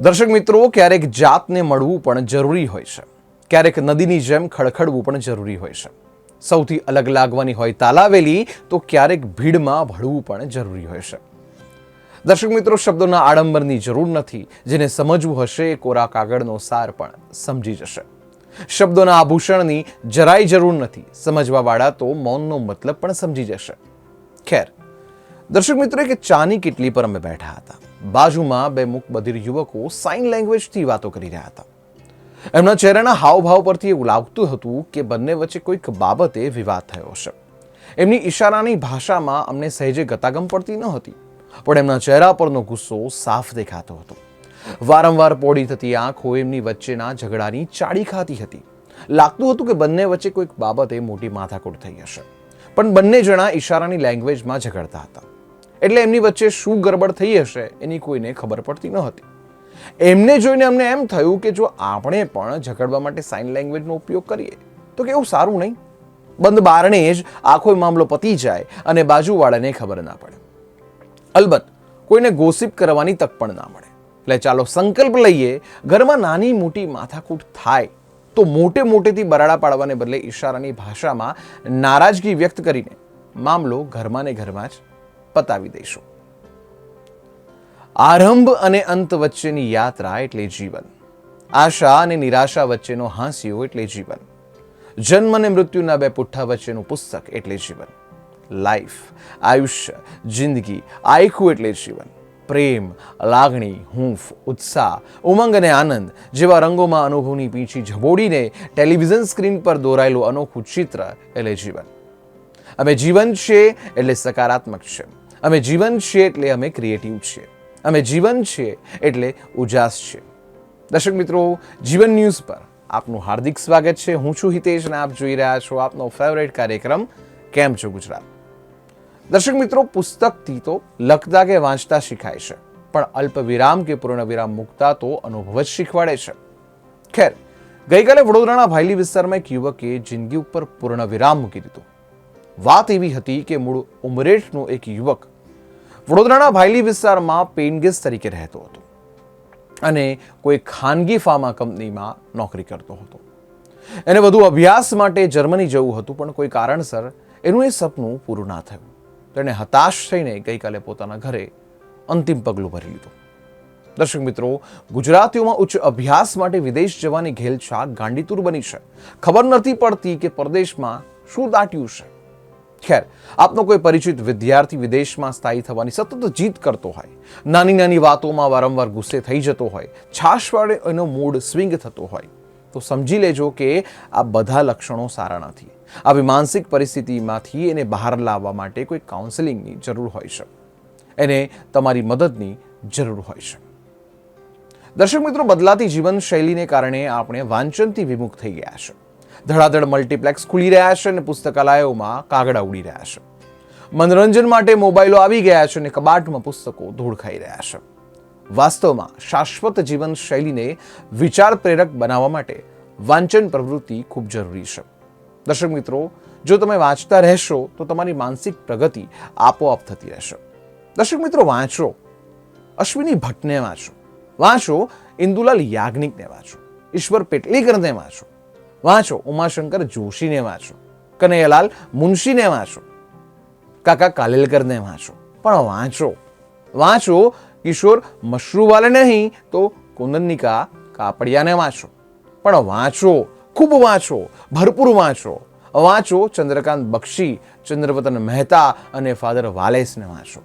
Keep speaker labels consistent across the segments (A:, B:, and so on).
A: દર્શક મિત્રો, ક્યારેક જાતને મળવું પણ જરૂરી હોય છે. ક્યારેક નદીની જેમ ખડખડવું પણ જરૂરી હોય છે. સૌથી અલગ લાગવાની હોય તાલાવેલી, તો ક્યારેક ભીડમાં ભળવું પણ જરૂરી હોય છે. દર્શક મિત્રો, શબ્દોના આડંબરની જરૂર નથી. જેને સમજવું હશે, કોરા કાગળનો સાર પણ સમજી જશે. શબ્દોના આભૂષણની જરાય જરૂર નથી. સમજવાવાળા તો મૌનનો મતલબ પણ સમજી જશે. ખેર, દર્શક મિત્રો કે ચાની કિટલી પર અમે બેઠા હતા. બાજુમાં બે મુખ બધીર યુવકો સાઇન લેંગ્વેજથી વાતો કરી રહ્યા હતા. એમના ચહેરાના હાવભાવ પરથી એવું લાગતું હતું કે બંને વચ્ચે કોઈક બાબતે વિવાદ થયો હશે. એમની ઈશારાની ભાષામાં અમને સહેજે ગતાગમ પડતી ન હતી, પણ એમના ચહેરા પરનો ગુસ્સો સાફ દેખાતો હતો. વારંવાર પોડી થતી આંખો એમની વચ્ચેના ઝઘડાની ચાડી ખાતી હતી. લાગતું હતું કે બંને વચ્ચે કોઈક બાબતે મોટી માથાકૂટ થઈ હશે. પણ બંને જણા ઈશારાની લેંગ્વેજમાં ઝઘડતા હતા. એટલે એમની વચ્ચે શું ગરબડ થઈ હશે એની કોઈને ખબર પડતી ન હતી એમને જોઈને અમને એમ થયું કે જો આપણે પણ ઝઘડવા માટે સાઇન લેંગ્વેજનો ઉપયોગ કરીએ, તો કેવું સારું નહીં. બંધ બારણે જ આખો મામલો પતી જાય અને બાજુવાળાને ખબર ના પડે. અલબત્ત, કોઈને ગોસિપ કરવાની તક પણ ના મળે. એટલે ચાલો સંકલ્પ લઈએ, ઘરમાં નાની મોટી માથાકૂટ થાય, તો મોટે મોટેથી બરાડા પાડવાને બદલે ઈશારાની ભાષામાં નારાજગી વ્યક્ત કરીને મામલો ઘરમાં ને ઘરમાં જ પતાવી દઈશું. આરંભ અને અંત વચ્ચેની યાત્રા એટલે જીવન. આશા અને નિરાશા વચ્ચેનો હાંસિયો એટલે જીવન. જન્મ અને મૃત્યુના બે પુઠ્ઠા વચ્ચેનું પુસ્તક એટલે જીવન. લાઈફ આયુષ્ય, જિંદગી આયખું એટલે જીવન. પ્રેમ, લાગણી, હૂંફ, ઉત્સાહ, ઉમંગ અને આનંદ જેવા રંગોમાં અનુભવની પીંછી ઝબોડીને ટેલિવિઝન સ્ક્રીન પર દોરાયેલું અનોખું ચિત્ર એટલે જીવન. અમે જીવન છે એટલે સકારાત્મક છે અમે જીવન છીએ એટલે અમે ક્રિએટિવ છીએ. અમે જીવન છીએ એટલે ઉજાસ છીએ દર્શક મિત્રો, જીવન ન્યૂઝ પર આપનું હાર્દિક સ્વાગત છે. હું છું હિતેશ અને આપ જોઈ રહ્યા છો આપનો ફેવરેટ કાર્યક્રમ, કેમ છો ગુજરાત? દર્શક મિત્રો, પુસ્તકથી તો લખતા કે વાંચતા શીખાય છે, પણ અલ્પ વિરામ કે પૂર્ણ વિરામ મૂકતા તો અનુભવ જ શીખવાડે છે. ખેર, ગઈકાલે વડોદરાના ભાયલી વિસ્તારમાં એક યુવકે જિંદગી ઉપર પૂર્ણ વિરામ મૂકી દીધું. વાત એવી હતી કે મૂળ ઉમરેઠનો એક યુવક વડોદરાના ભાયલી વિસ્તારમાં પેઇનગેસ તરીકે રહેતો હતો અને કોઈ ખાનગી ફાર્મા કંપનીમાં નોકરી કરતો હતો. એને વધુ અભ્યાસ માટે જર્મની જવું હતું, પણ કોઈ કારણસર એનું એ સપનું પૂરું ના થયું. તેણે હતાશ થઈને ગઈકાલે પોતાના ઘરે અંતિમ પગલું ભરી લીધું. દર્શક મિત્રો, ગુજરાતીઓમાં ઉચ્ચ અભ્યાસ માટે વિદેશ જવાની ઘેલછા ગાંડીતુર બની છે. ખબર નથી પડતી કે પરદેશમાં શું દાટ્યું છે. ખેર, આપનો કોઈ પરિચિત વિદ્યાર્થી વિદેશમાં સ્થાયી થવાની સતત જીત કરતો હોય, નાની નાની વાતોમાં વારંવાર ગુસ્સે થઈ જતો હોય છાશવાળે એનો મૂડ સ્વિંગ થતો હોય, તો સમજી લેજો કે આ બધા લક્ષણો સારા નથી. આવી માનસિક પરિસ્થિતિમાંથી એને બહાર લાવવા માટે કોઈ કાઉન્સેલિંગની જરૂર હોય છે. એને તમારી મદદની જરૂર હોય છે. દર્શક મિત્રો, બદલાતી જીવનશૈલીને કારણે આપણે વાંચનથી વિમુખ થઈ ગયા છે. ધડાધડ મલ્ટીપ્લેક્સ ખુલી રહ્યા છે અને પુસ્તકાલયોમાં કાગડા ઉડી રહ્યા છે. મનોરંજન માટે મોબાઈલો આવી ગયા છે અને કબાટમાં પુસ્તકો ધૂળ ખાઈ રહ્યા છે. વાસ્તવમાં શાશ્વત જીવનશૈલીને વિચાર પ્રેરક બનાવવા માટે વાંચન પ્રવૃત્તિ ખૂબ જરૂરી છે. દર્શક મિત્રો, જો તમે વાંચતા રહેશો, તો તમારી માનસિક પ્રગતિ આપોઆપ થતી રહેશે. દર્શક મિત્રો, વાંચો. અશ્વિની ભટ્ટને વાંચો. વાંચો, ઇન્દુલાલ યાજ્ઞિકને વાંચો. ઈશ્વર પેટલીકરને વાંચો. વાંચો, ઉમાશંકર જોશીને વાંચો, કનૈયાલાલ મુનશીને વાંચો, કાકા કાલેલકરને વાંચો. પણ વાંચો વાંચો, કિશોર મશરૂવાલે નહીં તો કુંદનિકા કાપડિયાને વાંચો. પણ વાંચો, ખૂબ વાંચો, ભરપૂર વાંચો. વાંચો ચંદ્રકાંત બક્ષી, ચંદ્રવતન મહેતા અને ફાધર વાલેસને વાંચો.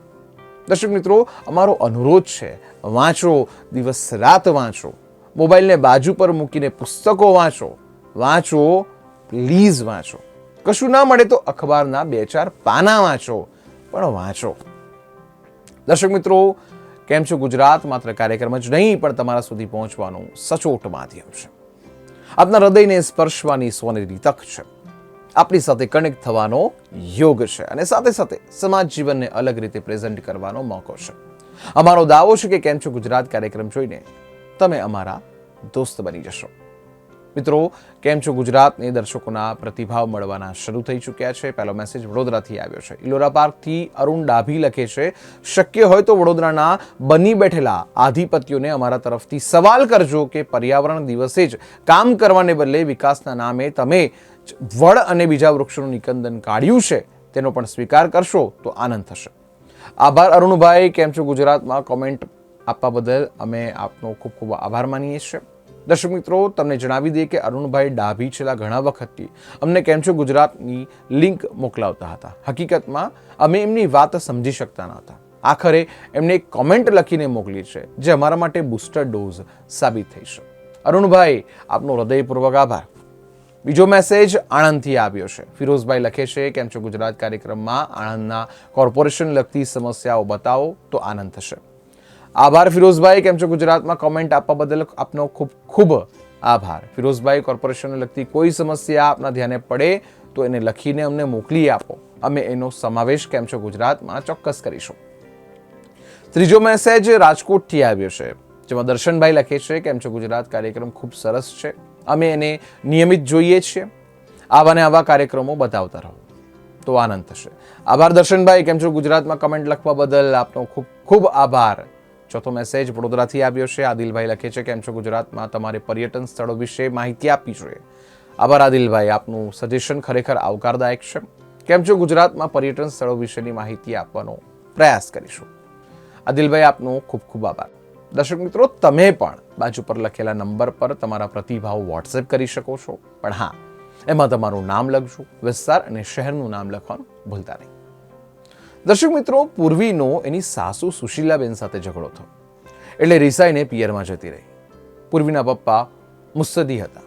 A: દર્શક મિત્રો, અમારો અનુરોધ છે, વાંચો, દિવસ રાત વાંચો. મોબાઈલને બાજુ પર મૂકીને પુસ્તકો વાંચો. વાંચો પ્લીઝ વાંચો. કશું ના મળે તો અખબારના બે ચાર પાના વાંચો, પણ વાંચો. દર્શક મિત્રો, કેમ છો ગુજરાત? માત્ર કાર્યક્રમ જ નહીં, પણ તમારા સુધી પહોંચવાનું સચોટ માધ્યમ છે. આપના હૃદયને સ્પર્શવાની સોનેરી તક છે. આપણી સાથે કનેક્ટ થવાનો યોગ છે અને સાથે સાથે સમાજ જીવનને અલગ રીતે પ્રેઝન્ટ કરવાનો મોકો છે. અમારો દાવો છે કે કેમ છો ગુજરાત? કાર્યક્રમ જોઈને તમે અમારા દોસ્ત બની જશો. મિત્રો, કેમ છો ગુજરાતને? દર્શકોના પ્રતિભાવ મળવાના શરૂ થઈ ચૂક્યા છે. પહેલો મેસેજ વડોદરાથી આવ્યો છે. ઇલોરા પાર્કથી અરુણ ડાભી લખે છે, શક્ય હોય તો વડોદરાના બની બેઠેલા આધિપત્યોને અમારા તરફથી સવાલ કરજો કે પર્યાવરણ દિવસે જ કામ કરવાને બદલે વિકાસના નામે તમે વડ અને બીજા વૃક્ષોનું નિકંદન કાઢ્યું છે. તેનો પણ સ્વીકાર કરશો તો આનંદ થશે. આભાર અરુણભાઈ. કેમ છો ગુજરાતમાં? કોમેન્ટ આપવા બદલ અમે આપનો ખૂબ ખૂબ આભાર માનીએ છીએ. દર્શક મિત્રો, તમને જણાવી દઈએ કે અરુણભાઈ ડાભી છેલ્લા ઘણા વખતથી અમને કેમ છો ગુજરાતની લિંક મોકલાવતા હતા. હકીકતમાં અમે એમની વાત સમજી શકતા ન હતા. આખરે એમને એક કોમેન્ટ લખીને મોકલી છે જે અમારા માટે બુસ્ટર ડોઝ સાબિત થઈ છે. અરુણભાઈ, આપનો હૃદયપૂર્વક આભાર. બીજો મેસેજ આણંદથી આવ્યો છે. ફિરોઝભાઈ લખે છે, કેમ છો ગુજરાત કાર્યક્રમમાં? આણંદના કોર્પોરેશન લગતી સમસ્યાઓ બતાવો તો આનંદ થશે. આભાર ફિરોઝભાઈ, કેમ છો ગુજરાતમાં? કોમેન્ટ આપવા બદલ આપનો ખૂબ ખૂબ આભાર. ફિરોઝભાઈ કોર્પોરેશનને લગતી કોઈ સમસ્યા આપના ધ્યાને પડે તો એને લખીને અમને મોકલી આપો. અમે એનો સમાવેશ કેમ છો ગુજરાતમાં ચોક્કસ કરીશું. ત્રીજો મેસેજ રાજકોટથી આવ્યો છે, જેમાં દર્શનભાઈ લખે છે, કેમ છો ગુજરાત? કાર્યક્રમ ખૂબ સરસ છે. અમે એને નિયમિત જોઈએ છીએ. આવા ને આવા કાર્યક્રમો બતાવતા રહો. તો આનંદ થશે. આભાર દર્શનભાઈ, કેમ છો ગુજરાતમાં? કમેન્ટ લખવા બદલ આપનો ખૂબ ખૂબ આભાર. ચોથો મેસેજ વડોદરાથી આવ્યો છે. આદિલભાઈ લખે છે કેમ છો ગુજરાતમાં? તમારે પર્યટન સ્થળો વિશે માહિતી આપવી જોઈએ. આભાર આદિલભાઈ, આપનું સજેશન ખરેખર આવકારદાયક છે. કેમ છો ગુજરાતમાં પર્યટન સ્થળો વિશેની માહિતી આપવાનો પ્રયાસ કરીશું. આદિલભાઈ, આપનો ખૂબ ખૂબ આભાર. દર્શક મિત્રો, તમે પણ બાજુ પર લખેલા નંબર પર તમારા પ્રતિભાવ વોટ્સએપ કરી શકો છો. પણ હા, એમાં તમારું નામ લખજો. વિસ્તાર અને શહેરનું નામ લખવાનું ભૂલતા નહીં. દર્શક મિત્રો, પૂર્વીનો એની સાસુ સુશીલાબેન સાથે ઝઘડો થયો. એટલે રિસાઈને પિયરમાં જતી રહી. પૂર્વીના પપ્પા મુસ્સદી હતા.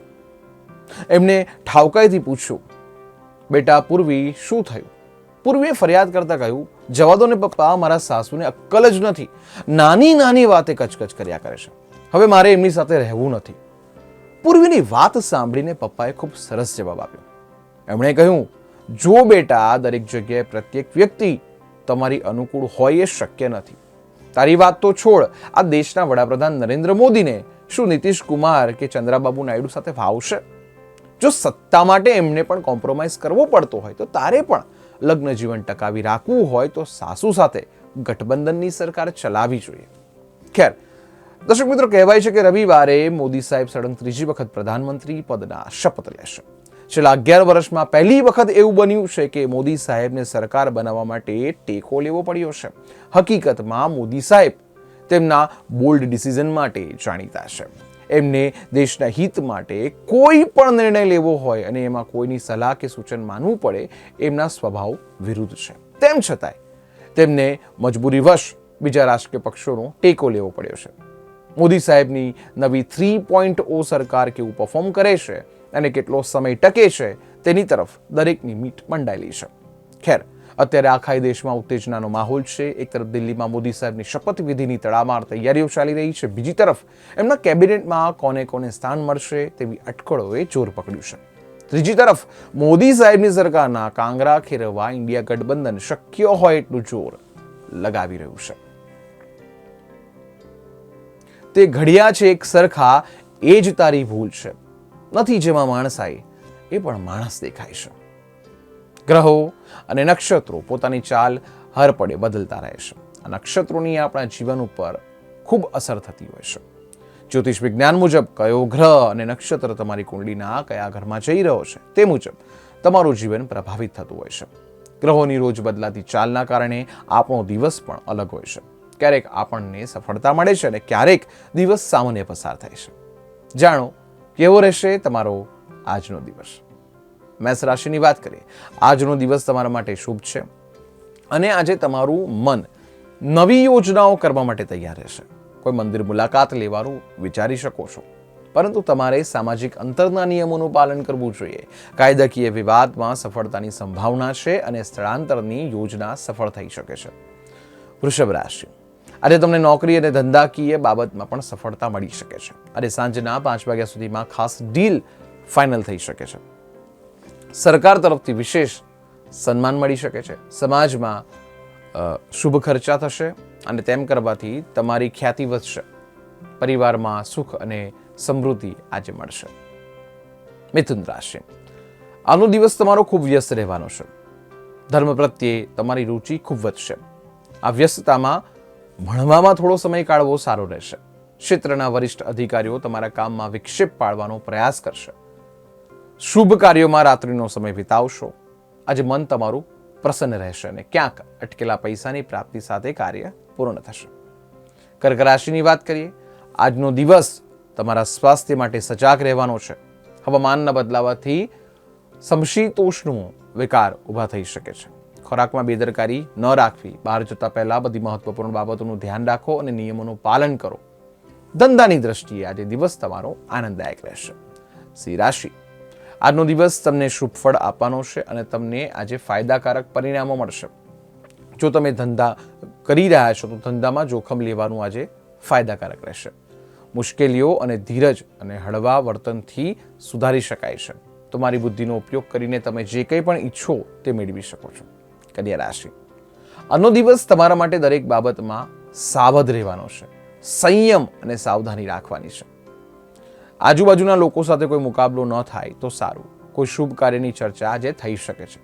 A: એમને ઠાવકાઈથી પૂછ્યું, બેટા, પૂર્વી, શું થયું? પૂર્વીએ ફરિયાદ કરતા કહ્યું જવા દો ને પપ્પા, મારા સાસુને અક્કલ જ નથી. નાની નાની વાતે કચકચ કર્યા કરે છે. હવે મારે એમની સાથે રહેવું નથી. પૂર્વીની વાત સાંભળીને પપ્પાએ ખૂબ સરસ જવાબ આપ્યો. એમણે કહ્યું, જો બેટા, દરેક જગ્યાએ પ્રત્યેક વ્યક્તિ તમારી અનુકૂળ હોય એ શક્ય નથી. તારી વાત તો છોડ, આ દેશના વડાપ્રધાન નરેન્દ્ર મોદીને શું નીતિશ કુમાર કે ચંદ્રાબાબુ નાયડુ સાથે ભાવશે જો સત્તા માટે એમને પણ કોમ્પ્રોમાઇઝ કરવો પડતો હોય તો તારે પણ લગ્ન જીવન ટકાવી રાખવું હોય તો સાસુ સાથે ગઠબંધનની સરકાર ચલાવવી જોઈએ. ખેર, દર્શક મિત્રો, કહેવાય છે કે રવિવારે મોદી સાહેબ સળંગ ત્રીજી વખત પ્રધાનમંત્રી પદના શપથ લેશે. છેલ્લા અગિયાર વર્ષમાં પહેલી વખત એવું બન્યું છે કે મોદી સાહેબને સરકાર બનાવવા માટે ટેકો લેવો પડ્યો છે. હકીકતમાં મોદી સાહેબ તેમના બોલ્ડ ડિસિઝન માટે જાણીતા છે. એમને દેશના હિત માટે કોઈ પણ નિર્ણય લેવો હોય અને એમાં કોઈની સલાહ કે સૂચન માનવું પડે એમના સ્વભાવ વિરુદ્ધ છે. તેમ છતાંય તેમને મજબૂરીવશ બીજા રાજકીય પક્ષોનો ટેકો લેવો પડ્યો છે. મોદી સાહેબની નવી થ્રી પોઈન્ટ ઓ સરકાર કેવું પરફોર્મ કરે છે અને કેટલો સમય ટકે છે તેની તરફ દરેકની મીટ મંડાયેલી છે. ખેર, અત્યારે આખા દેશમાં ઉત્તેજનાનો માહોલ છે. એક તરફ દિલ્હીમાં મોદી સાહેબની શપથવિધિની તડામાર તૈયારીઓ ચાલી રહી છે. બીજી તરફ એમના કેબિનેટમાં કોને કોને સ્થાન મળશે તેવી અટકળોએ જોર પકડ્યું છે. ત્રીજી તરફ મોદી સાહેબની સરકારના કાંગરા, ખેરવા, ઇન્ડિયા ગઠબંધન શક્ય હોય એટલું જોર લગાવી રહ્યું છે. તે ઘડિયા છે એક સરખા, એ જ તારી ભૂલ છે. નથી જેમાં માણસ આવી એ પણ માણસ દેખાય છે. ગ્રહો અને નક્ષત્રો પોતાની ચાલ હર પડે બદલતા રહે છે. આ નક્ષત્રોની આપણા જીવન ઉપર ખૂબ અસર થતી હોય છે. જ્યોતિષ વિજ્ઞાન મુજબ કયો ગ્રહ અને નક્ષત્ર તમારી કુંડલીના કયા ઘરમાં જઈ રહ્યો છે તે મુજબ તમારું જીવન પ્રભાવિત થતું હોય છે. ગ્રહોની રોજ બદલાતી ચાલના કારણે આપણો દિવસ પણ અલગ હોય છે. ક્યારેક આપણને સફળતા મળે છે અને ક્યારેક દિવસ સામાન્ય પસાર થાય છે. જાણો કેવો રહેશે તમારો આજનો દિવસ? મેષ રાશિની વાત કરીએ. આજનો દિવસ તમારા માટે શુભ છે અને આજે તમારું મન નવી યોજનાઓ કરવા માટે તૈયાર રહેશે. કોઈ મંદિર મુલાકાત લેવાનું વિચારી શકો છો. પરંતુ તમારે સામાજિક અંતરના નિયમોનું પાલન કરવું જોઈએ. કાયદાકીય વિવાદમાં સફળતાની સંભાવના છે અને સ્થળાંતરની યોજના સફળ થઈ શકે છે. વૃષભ રાશિ. આજે તમને નોકરી અને ધંધાકીય બાબતમાં પણ સફળતા મળી શકે છે. અને સાંજના પાંચ વાગ્યા સુધીમાં ખાસ ડીલ ફાઇનલ થઈ શકે છે. સરકાર તરફથી વિશેષ સન્માન મળી શકે છે. સમાજમાં શુભ ખર્ચા થશે અને તેમ કરવાથી તમારી ખ્યાતિ વધશે. પરિવારમાં સુખ અને સમૃદ્ધિ આજે મળશે. મિથુન રાશિ. આનો દિવસ તમારો ખૂબ વ્યસ્ત રહેવાનો છે. ધર્મ પ્રત્યે તમારી રુચિ ખૂબ વધશે. આ વ્યસ્તતામાં ભણવામાં થોડો સમય કાઢવો સારો રહેશે. ક્ષેત્રના વરિષ્ઠ અધિકારીઓ તમારા કામમાં વિક્ષેપ પાડવાનો પ્રયાસ કરશે. શુભ કાર્યોમાં રાત્રિનો સમય વિતાવશો. આજે મન તમારું પ્રસન્ન રહેશે અને ક્યાંક અટકેલા પૈસાની પ્રાપ્તિ સાથે કાર્ય પૂર્ણ થશે. કર્ક રાશિની વાત કરીએ, આજનો દિવસ તમારા સ્વાસ્થ્ય માટે સજાગ રહેવાનો છે. હવામાનના બદલાવાથી સમશીતોષ્ણનો વિકાર ઊભા થઈ શકે છે. ખોરાકમાં બેદરકારી ન રાખવી. બહાર જતા પહેલા બધી મહત્વપૂર્ણ બાબતોનું ધ્યાન રાખો અને નિયમોનું પાલન કરો. ધંધાની દ્રષ્ટિએ આજે દિવસ તમારો આનંદદાયક રહેશે. સિંહ રાશિ. આજનો દિવસ તમને શુભ આપવાનો છે અને તમને આજે ફાયદાકારક પરિણામો મળશે. જો તમે ધંધા કરી રહ્યા છો, તો ધંધામાં જોખમ લેવાનું આજે ફાયદાકારક રહેશે. મુશ્કેલીઓ અને ધીરજ અને હળવા વર્તનથી સુધારી શકાય છે. તમારી બુદ્ધિનો ઉપયોગ કરીને તમે જે કંઈ પણ ઈચ્છો તે મેળવી શકો છો. કન્યા રાશિ આનો દિવસ તમારા માટે દરેક બાબતમાં સાવધ રહેવાનો છે. સંયમ અને સાવધાની રાખવાની છે. આજુબાજુના લોકો સાથે કોઈ મુકાબલો ન થાય તો સારું. કોઈ શુભ કાર્યની ચર્ચા આજે થઈ શકે છે.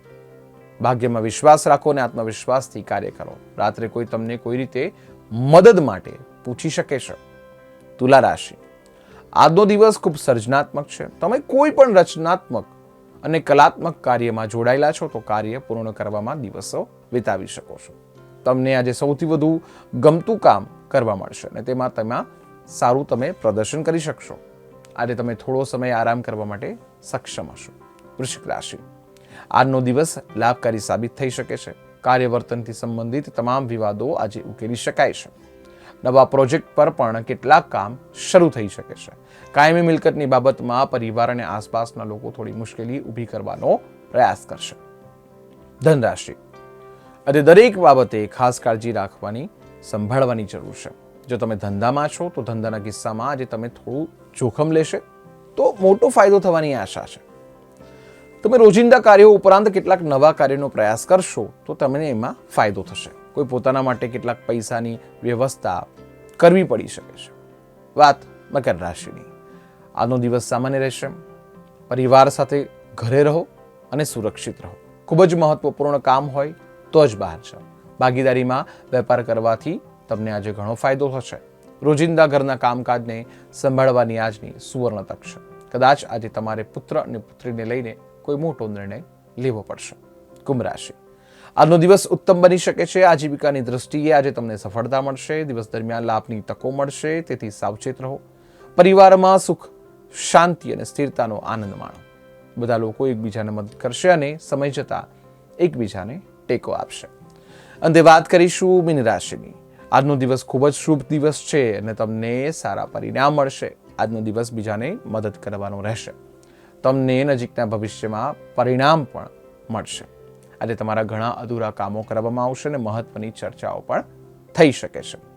A: ભાગ્યમાં વિશ્વાસ રાખો અને આત્મવિશ્વાસથી કાર્ય કરો. રાત્રે કોઈ તમને કોઈ રીતે મદદ માટે પૂછી શકે છે. તુલા રાશિ. આજનો દિવસ ખૂબ સર્જનાત્મક છે. તમે કોઈ પણ રચનાત્મક અને કલાત્મક કાર્યમાં જોડાયેલા છો તો કાર્ય પૂર્ણ કરવામાં દિવસો વિતાવી શકો છો. તમને આજે સૌથી વધુ ગમતું કામ કરવા મળશે અને તેમાં તેમાં સારું તમે પ્રદર્શન કરી શકશો. આજે તમે થોડો સમય આરામ કરવા માટે સક્ષમ હશો. વૃશ્ચિક રાશિ. આજનો દિવસ લાભકારી સાબિત થઈ શકે છે. કાર્યવર્તનથી સંબંધિત તમામ વિવાદો આજે ઉકેલી શકાય છે. નવા પ્રોજેક્ટ પર પણ કેટલાક કામ શરૂ થઈ શકે છે. કાયમી મિલકતની બાબતમાં પરિવાર અને આસપાસના લોકો થોડી મુશ્કેલી ઊભી કરવાનો પ્રયાસ કરશે. ધનરાશિ. આજે દરેક બાબતે ખાસ કાળજી રાખવાની, સંભાળવાની જરૂર છે. જો તમે ધંધામાં છો, તો ધંધાના કિસ્સામાં આજે તમે થોડું જોખમ લેશે, તો મોટો ફાયદો થવાની આશા છે. તમે રોજિંદા કાર્યો ઉપરાંત કેટલાક નવા કાર્યનો પ્રયાસ કરશો, તો તમને એમાં ફાયદો થશે. કોઈ પોતાના માટે કેટલાક પૈસાની વ્યવસ્થા કરવી પડી શકે છે. વાત મકર રાશિની. આજનો દિવસ સામાન્ય રહેશે. પરિવાર સાથે ઘરે રહો અને સુરક્ષિત રહો. ખૂબ જ મહત્વપૂર્ણ કામ હોય તો જ બહાર જાઓ. ભાગીદારીમાં વેપાર કરવાથી તમને આજે ઘણો ફાયદો થશે. રોજિંદા ઘરના કામકાજને સંભાળવાની આજની સુવર્ણ તક છે. કદાચ આજે તમારે પુત્ર અને પુત્રીને લઈને કોઈ મોટો નિર્ણય લેવો પડશે. કુંભ રાશિ. આજનો દિવસ ઉત્તમ બની શકે છે. આજીવિકાની દ્રષ્ટિએ આજે તમને સફળતા મળશે. દિવસ દરમિયાન લાભની તકો મળશે. તેથી સાવચેત રહો. પરિવારમાં સુખ, શાંતિ અને સ્થિરતાનો આનંદ માણો. બધા લોકો એકબીજાને મદદ કરશે અને સમય જતાં એકબીજાને ટેકો આપશે. અંતે વાત કરીશું મીન રાશિની. આજનો દિવસ ખૂબ જ શુભ દિવસ છે અને તમને સારા પરિણામ મળશે. આજનો દિવસ બીજાને મદદ કરવાનો રહેશે. તમને નજીકના ભવિષ્યમાં પરિણામ પણ મળશે. આજે તમારા ઘણા અધૂરા કામો કરવામાં આવશે અને મહત્વની ચર્ચાઓ પણ થઈ શકે છે.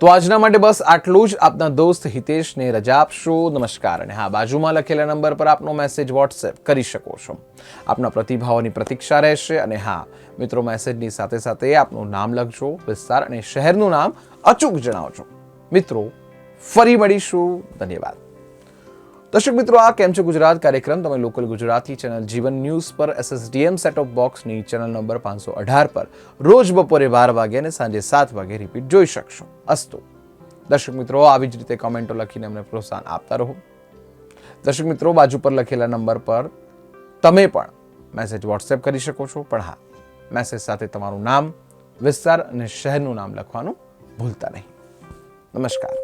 A: તો આજના માટે બસ આટલું જ. આપના દોસ્ત હિતેશને રજા આપશો. નમસ્કાર અને હા, બાજુમાં લખેલા નંબર પર આપનો મેસેજ વોટ્સએપ કરી શકો છો. આપના પ્રતિભાવોની પ્રતીક્ષા રહેશે અને હા, મિત્રો મેસેજની સાથે સાથે આપનું નામ લખજો, વિસ્તાર અને શહેરનું નામ અચૂક જણાવજો. મિત્રો, ફરી મળીશું. ધન્યવાદ. દર્શક મિત્રો, આ કેમ છે ગુજરાત? કાર્યક્રમ તમે local Gujarati channel Jeevan news પર એસએસડીએમ સેટ ઓફ બોક્સની ચેનલ નંબર પાંચસો અઢાર પર રોજ બપોરે બાર વાગે અને સાંજે સાત વાગે રિપીટ જોઈ શકશો. અસ્તુ. દર્શક મિત્રો, આવી જ રીતે કોમેન્ટો લખીને અમને પ્રોત્સાહન આપતા રહો. દર્શક મિત્રો, બાજુ પર લખેલા નંબર પર તમે પણ મેસેજ વોટ્સએપ કરી શકો છો, પણ હા મેસેજ સાથે તમારું નામ, વિસ્તાર અને શહેરનું નામ લખવાનું ભૂલતા નહીં. નમસ્કાર.